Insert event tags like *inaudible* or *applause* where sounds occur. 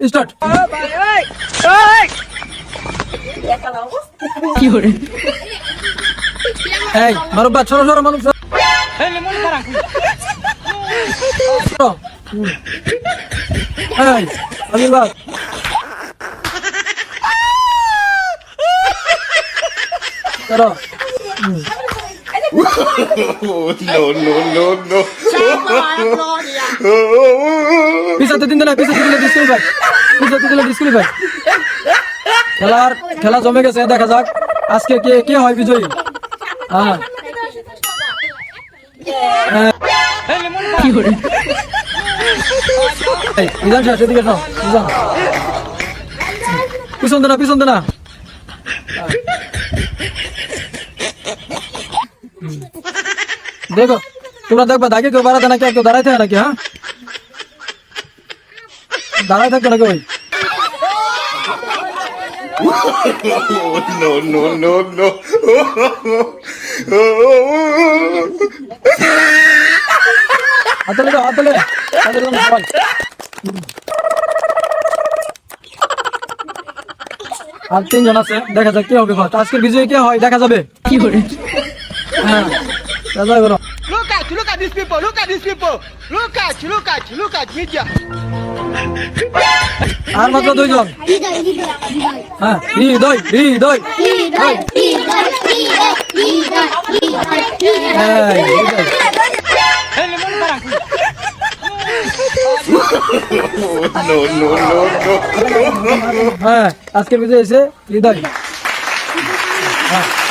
Is that? Hey, hey, hey, hey, hey, hey, hey, hey, hey, hey, hey, hey, hey, hey, *laughs* পিছাতে দিন না পিছাতে দিলে ডিসকুলি ভাই। পিছাতে দিলে ডিসকুলি ভাই। খেলার খেলা জমে গেছে দেখা যাক। আজকে কে কে হয় বিজয়ী? হ্যাঁ। হ্যাঁ। এই, মিজান সাহেব সেদিকে যাও মিজান পিছন দে না পিছন দে না হুম। দেখো। তোমরা দেখবা দাগে কেউ বাড়াতে নাকি কেউ দাঁড়াইতে হয় নাকি হ্যাঁ? দাঁড়াই থাকতো নাকি ওই? no, no, no, no. আর তিনজন আছে দেখা যাক কে হবে। আজকের বিজয়ী কে হয়? দেখা যাবে। কি করে? হ্যাঁ at these people. Look at these people. Look at, look at, look at media. আর মাত্র দুইজন হ্যাঁ হৃদয় হৃদয় হ্যাঁ আজকে বিজয় এসে হৃদয় হ্যাঁ